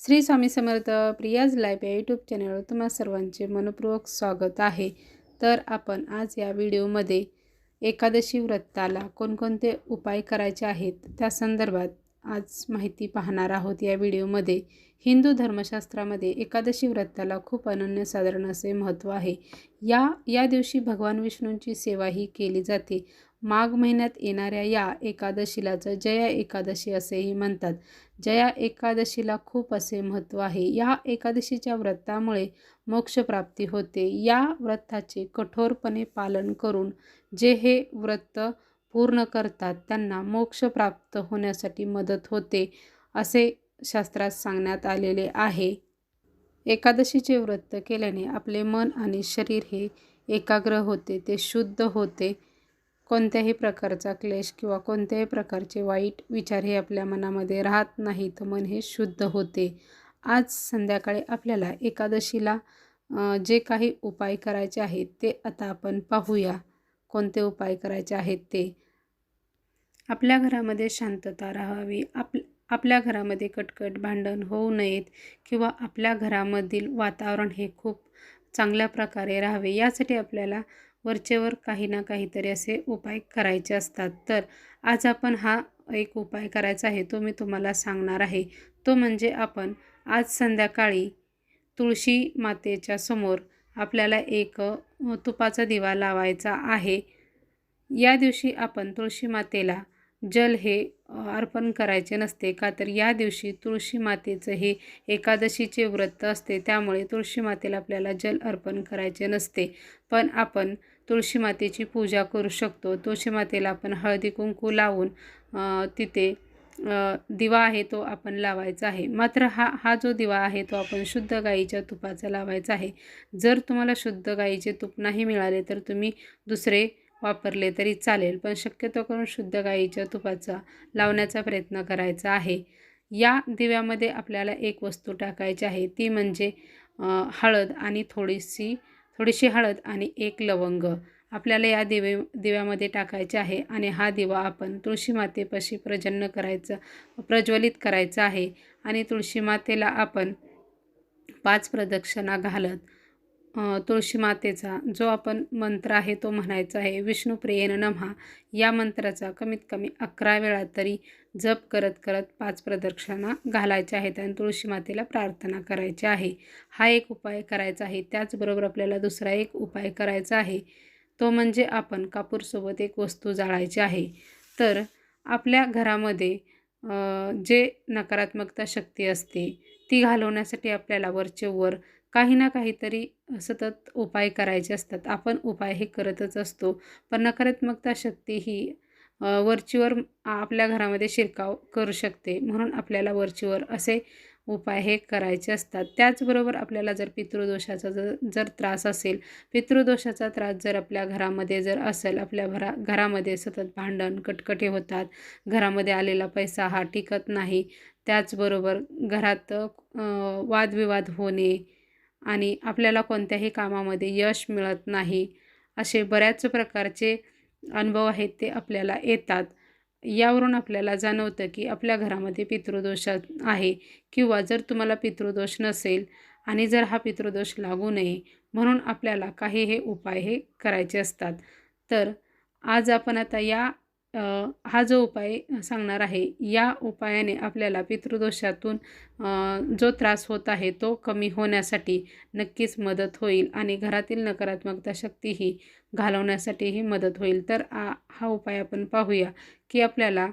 Shri Swami Samarth Priya's life या YouTube चॅनलवर तुम्हा सर्वांचे मनपूर्वक स्वागत आहे. तर आपण आज या व्हिडिओमध्ये एकादशी व्रताला कोणकोणते उपाय करायचे आहेत त्या संदर्भात आज माहिती पाहणार आहोत. या व्हिडिओमध्ये हिंदू धर्मशास्त्रामध्ये एकादशी व्रताला खूप अनन्यसाधारण असे महत्त्व आहे. या या दिवशी भगवान विष्णूंची सेवाही केली जाते. माघ महिन्यात येणाऱ्या या एकादशीलाच जया एकादशी असेही म्हणतात जया एकादशीला खूप असे महत्त्व आहे. या एकादशीच्या व्रतामुळे मोक्षप्राप्ती होते. या व्रताचे कठोरपणे पालन करून जे हे व्रत पूर्ण करतात त्यांना मोक्ष प्राप्त होण्यासाठी मदत होते असे शास्त्रात सांगण्यात आलेले आहे. एकादशीचे व्रत केल्याने आपले मन आणि शरीर हे एकाग्र होते ते शुद्ध होते. कोणत्याही प्रकारचा क्लेश किंवा कोणत्याही प्रकारचे वाईट विचार हे आपल्या मनामध्ये राहत नाहीत मन हे शुद्ध होते. आज संध्याकाळी आपल्याला एकादशीला जे काही उपाय करायचे आहेत ते आता आपण पाहूया. कोणते उपाय करायचे आहेत ते? आपल्या घरामध्ये शांतता राहावी. आप आपल्या घरामध्ये कटकट भांडण होऊ नयेत किंवा आपल्या घरामधील वातावरण हे खूप चांगल्या प्रकारे राहावे. यासाठी आपल्याला वरचेवर काही ना काहीतरी असे उपाय करायचे असतात. तर आज आपण हा एक उपाय करायचा आहे तो मी तुम्हाला सांगणार आहे. तो म्हणजे आपण आज संध्याकाळी तुळशी मातेच्या समोर आपल्याला एक तुपाचा दिवा लावायचा आहे. या दिवशी आपण तुळशी मातेला जल हे अर्पण करायचे नसते. का तर या दिवशी तुळशी मातेचं हे एकादशीचे व्रत असते. त्यामुळे तुळशी मातेला आपल्याला जल अर्पण करायचे नसते. पण आपण तुळशी मातेची पूजा करू शकतो. तुळशी मातेला आपण हळदी कुंकू लावून तिथे दिवा आहे तो आपण लावायचा आहे. मात्र हा हा जो दिवा आहे तो आपण शुद्ध गाईच्या तुपाचा लावायचा आहे. जर तुम्हाला शुद्ध गाईचे तूप नाही मिळाले तर तुम्ही दुसरे वापरले तरी चालेल पण शक्यतो करून शुद्ध गाईच्या तुपाचा लावण्याचा प्रयत्न करायचा आहे. या दिव्यामध्ये आपल्याला एक वस्तू टाकायची आहे ती म्हणजे हळद आणि थोडीशी थोडीशी हळद आणि एक लवंग. आपल्याला या दिवे दिव्यामध्ये टाकायचे आहे आणि हा दिवा आपण तुळशी मातेपाशी प्रजन्न करायचा प्रज्वलित करायचं आहे आणि तुळशी मातेला आपण पाच प्रदक्षिणा घालत तुळशी मातेचा जो आपण मंत्र आहे तो म्हणायचा आहे विष्णुप्रियेन नमहा. या मंत्राचा कमीत कमी अकरा वेळा तरी जप करत करत पाच प्रदक्षिणा घालायच्या आहेत आणि तुळशी मातेला प्रार्थना करायची आहे. हा एक उपाय करायचा आहे. त्याचबरोबर आपल्याला दुसरा एक उपाय करायचा आहे. तो म्हणजे आपण कापूरसोबत एक वस्तू जाळायची आहे. तर आपल्या घरामध्ये जे नकारात्मकता शक्ती असते ती घालवण्यासाठी आपल्याला वरचे वर काही ना काहीतरी सतत उपाय करायचे असतात. आपण उपाय हे करतच असतो. पण नकारात्मकता शक्ती ही वरचीवर आपल्या घरामध्ये शिरकाव करू शकते. म्हणून आपल्याला वरचीवर असे उपाय हे करायचे असतात. त्याचबरोबर आपल्याला जर पितृदोषाचा जर जर त्रास असेल पितृदोषाचा त्रास जर आपल्या घरामध्ये जर असेल आपल्या घरा घरामध्ये सतत भांडण कटकटे होतात. घरामध्ये आलेला पैसा हा टिकत नाही. त्याचबरोबर घरात वादविवाद होणे आणि आपल्याला कोणत्याही कामामध्ये यश मिळत नाही असे बऱ्याच प्रकारचे अनुभव आहेत ते आपल्याला येतात. यावरून आपल्याला जाणवतं की आपल्या घरामध्ये पितृदोष आहे किंवा जर तुम्हाला पितृदोष नसेल आणि जर हा पितृदोष लागू नये म्हणून आपल्याला काही हे उपाय हे करायचे असतात. तर आज आपण आता या हा जो उपाय सांगणार आहे या उपायाने आपल्याला पितृदोषातून जो त्रास होत आहे तो कमी होण्यासाठी नक्कीच मदत होईल आणि घरातील नकारात्मकता शक्तीही घालवण्यासाठीही मदत होईल. तर आ हा उपाय आपण पाहूया की आपल्याला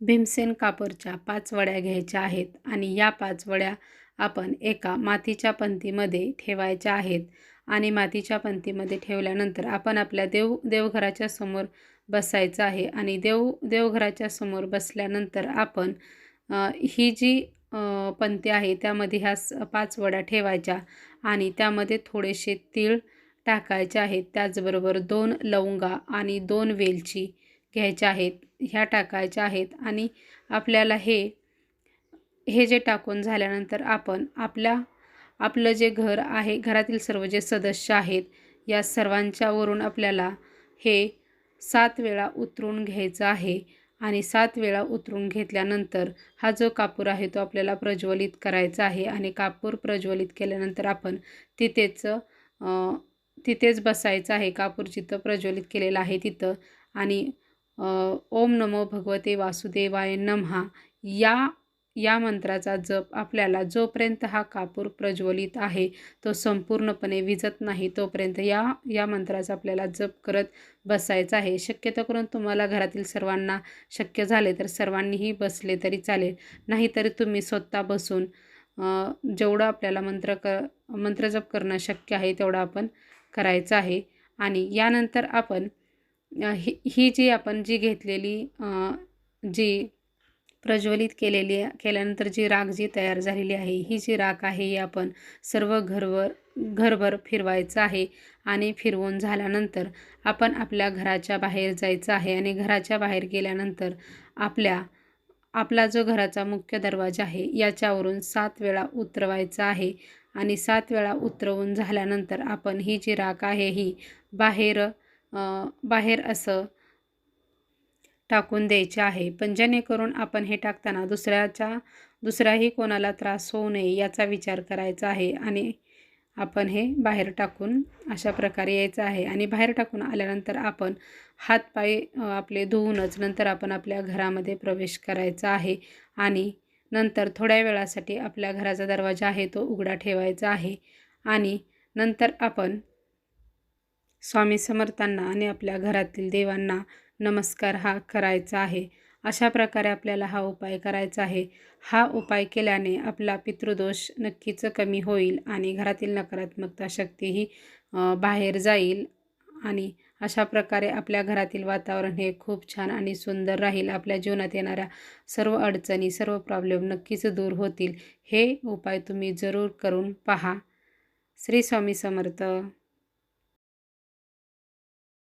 भीमसेन कापरच्या पाच वड्या घ्यायच्या आहेत आणि या पाच वड्या आपण एका मातीच्या पंथीमध्ये ठेवायच्या आहेत. आणि मातीच्या पंथीमध्ये ठेवल्यानंतर आपण आपल्या देव देवघराच्या समोर बसायचं आहे. आणि देव देवघराच्या समोर बसल्यानंतर आपण ही जी पंथी आहे त्यामध्ये ह्या पाच वड्या ठेवायच्या आणि त्यामध्ये थोडेसे तीळ टाकायचे आहेत. त्याचबरोबर दोन लवंगा आणि दोन वेलची घ्यायच्या आहेत. ह्या टाकायच्या आहेत आणि आपल्याला हे हे जे टाकून झाल्यानंतर आपण आपल्या आपलं जे घर आहे घरातील सर्व जे सदस्य आहेत या सर्वांच्यावरून आपल्याला हे सात वेळा उतरून घ्यायचं आहे आणि सात वेळा उतरून घेतल्यानंतर हा जो कापूर आहे तो आपल्याला प्रज्वलित करायचा आहे आणि कापूर प्रज्वलित केल्यानंतर आपण तिथेच तिथेच बसायचं आहे. कापूर जिथं प्रज्वलित केलेलं आहे तिथं आणि ओम नमो भगवते वासुदेवाय नमहा या या मंत्राचा जप आपल्याला जोपर्यंत हा कापूर प्रज्वलित आहे तो संपूर्णपणे विजत नाही तोपर्यंत या या मंत्राचा आपल्याला जप करत बसायचा आहे. शक्यतो करून तुम्हाला घरातील सर्वांना शक्य झाले तर सर्वांनीही बसले तरी चालेल. नाहीतरी तुम्ही स्वतः बसून जेवढं आपल्याला मंत्र क मंत्रजप करणं शक्य आहे तेवढं आपण करायचं आहे. आणि यानंतर आपण ही ही जी आपण जी घेतलेली जी प्रज्वलित केलेली केल्यानंतर जी राख जी तयार झालेली आहे ही जी राख आहे ही आपण सर्व घरवर घरभर फिरवायचं आहे आणि फिरवून झाल्यानंतर आपण आपल्या घराच्या बाहेर जायचं आहे आणि घराच्या बाहेर गेल्यानंतर आपल्या आपला जो घराचा मुख्य दरवाजा आहे याच्यावरून सात वेळा उतरवायचा आहे आणि सात वेळा उतरवून झाल्यानंतर आपण ही जी राख आहे ही बाहेर बाहेर असं टाकून द्यायचे आहे. पण जेणेकरून आपण हे टाकताना दुसऱ्याच्या दुसऱ्याही कोणाला त्रास होऊ नये याचा विचार करायचा आहे आणि आपण हे बाहेर टाकून अशा प्रकारे यायचं आहे. आणि बाहेर टाकून आल्यानंतर आपण हातपाय आपले धुवूनच नंतर आपण आपल्या घरामध्ये प्रवेश करायचा आहे. आणि नंतर थोड्या वेळासाठी आपल्या घराचा दरवाजा आहे तो उघडा ठेवायचा आहे. आणि नंतर आपण स्वामी समर्थांना आणि आपल्या घरातील देवांना नमस्कार हा करायचा आहे. अशा प्रकारे आपल्याला हा उपाय करायचा आहे. हा उपाय केल्याने आपला पितृदोष नक्कीच कमी होईल आणि घरातील नकारात्मकता शक्तीही बाहेर जाईल आणि अशा प्रकारे आपल्या घरातील वातावरण हे खूप छान आणि सुंदर राहील. आपल्या जीवनात येणाऱ्या सर्व अडचणी सर्व प्रॉब्लेम नक्कीच दूर होतील. हे उपाय तुम्ही जरूर करून पहा. श्री स्वामी समर्थ.